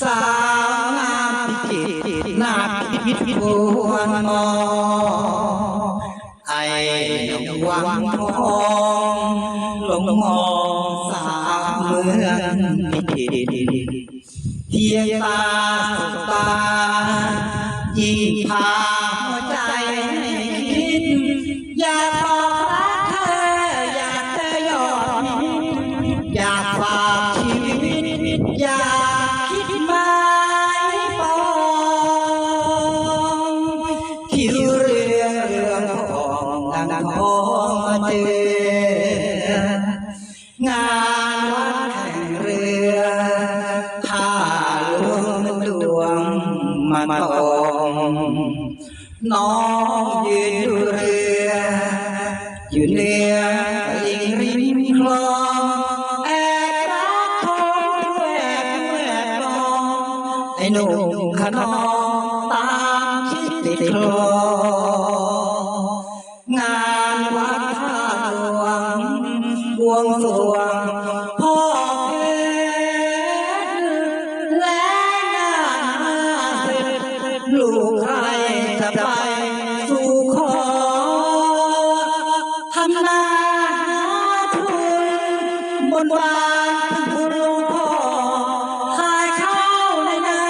สาวงามพิจิตรนาพิพิธวนมองไอ้หนุ่มวังทองลงมองสาวเมืองพิจิตรเพียงตาสบตายิ่งพาหัวใจ องดังทอมาเจองานวัดแข่งเรือข้าหลวงดวงมาตองน้องยืนดูเรืออยู่เนื้อลิงริมคลองแอบรักทองแอบแอบมองไอ้หนุ่มขนองตามคิดติดคลอง งานวัดท่าหลวงบวงสรวงพ่อเพชรและงานเสร็จลูกใครจะไปสู่ขอทำนาทุนบนบานผู้หลวงพ่อขายข้าวในนา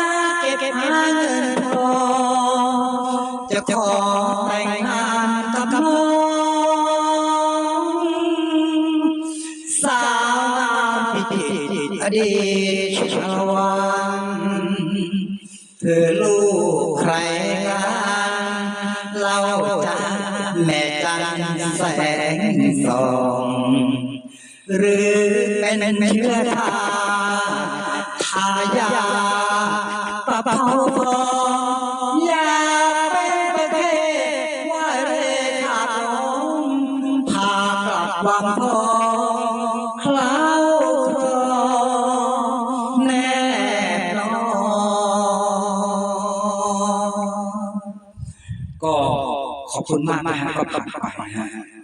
เก็บหาเงินทองจะขอแต่งงาน กับน้องสาวพิจิตอดีตชาววันเธอลูกใครกันเล่าจันแม่จันแสงสองหรือเป็นเชื้อชาทายาตะเภา บวังทองคล้าวครองแน่นอนก็ขอบคุณมากนะฮะก็ผ่านไปนะฮะ